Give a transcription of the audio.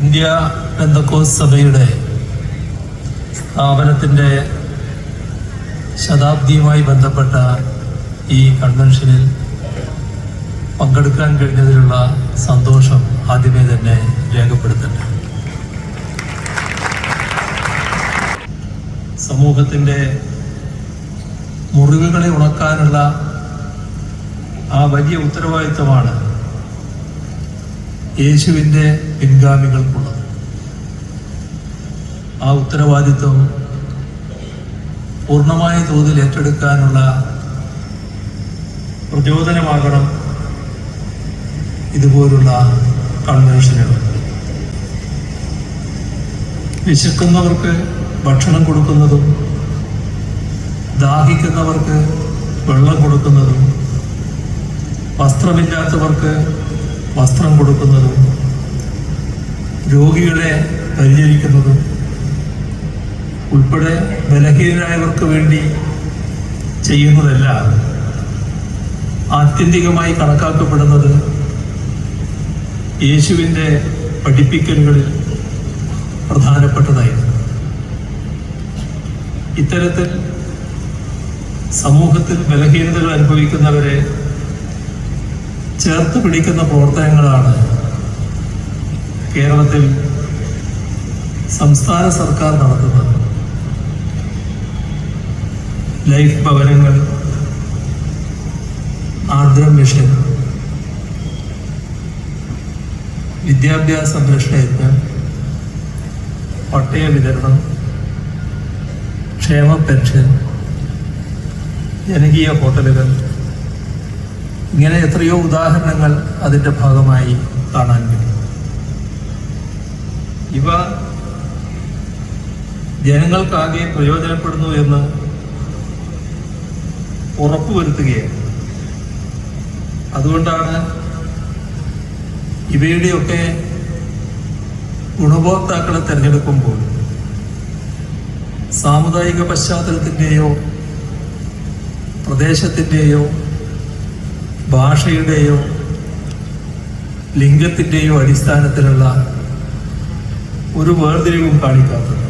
India പെന്തക്കോസ് സഭയുടെ സ്ഥാപനത്തിന്റെ ശതാബ്ദിയുമായി ബന്ധപ്പെട്ട ഈ കൺവെൻഷനിൽ പങ്കെടുക്കാൻ കഴിഞ്ഞതിലുള്ള സന്തോഷം ആദ്യമേ തന്നെ രേഖപ്പെടുത്തട്ടെ. സമൂഹത്തിന്റെ മുറിവുകളെ ഉണക്കാനുള്ള ആ വലിയ ഉത്തരവാദിത്തമാണ് യേശുവിന്റെ പിൻഗാമികൾക്കുള്ളത്. ആ ഉത്തരവാദിത്വം പൂർണമായ തോതിൽ ഏറ്റെടുക്കാനുള്ള പ്രചോദനമാകണം ഇതുപോലുള്ള കൺവെൻഷനുകൾ വിശക്കുന്നവർക്ക് ഭക്ഷണം കൊടുക്കുന്നതും ദാഹിക്കുന്നവർക്ക് വെള്ളം കൊടുക്കുന്നതും വസ്ത്രമില്ലാത്തവർക്ക് വസ്ത്രം കൊടുക്കുന്നത് രോഗികളെ പരിചരിക്കുന്നത് ഉൾപ്പെടെ ബലഹീനരായവർക്ക് വേണ്ടി ചെയ്യുന്നതല്ല ആത്യന്തികമായി കണക്കാക്കപ്പെടുന്നത് യേശുവിന്റെ പഠിപ്പിക്കലുകളിൽ പ്രധാനപ്പെട്ടതായിരുന്നു. ഇത്തരത്തിൽ സമൂഹത്തിൽ ബലഹീനതകൾ അനുഭവിക്കുന്നവരെ ചേർത്ത് പിടിക്കുന്ന പ്രവർത്തനങ്ങളാണ് കേരളത്തിൽ സംസ്ഥാന സർക്കാർ നടത്തുന്നത്. ലൈഫ് ഭവനങ്ങൾ ആർദ്രം മിഷൻ വിദ്യാഭ്യാസ സംരക്ഷണ പട്ടയ വിതരണം ക്ഷേമ പെൻഷൻ ജനകീയ ഹോട്ടലുകൾ ഇങ്ങനെ എത്രയോ ഉദാഹരണങ്ങൾ അതിന്റെ ഭാഗമായി കാണാൻ കഴിയും. ഇവ ജനങ്ങൾക്കാകെ പ്രയോജനപ്പെടുന്നു എന്ന് ഉറപ്പുവരുത്തുകയാണ്. അതുകൊണ്ടാണ് ഇവയുടെയൊക്കെ ഗുണഭോക്താക്കളെ തിരഞ്ഞെടുക്കുമ്പോൾ സാമുദായിക പശ്ചാത്തലത്തിന്റെയോ പ്രദേശത്തിന്റെയോ ഭാഷയുടെയോ ലിംഗത്തിന്റെയോ അടിസ്ഥാനത്തിലുള്ള ഒരു വേർതിരിവും കാണിക്കാത്തത്.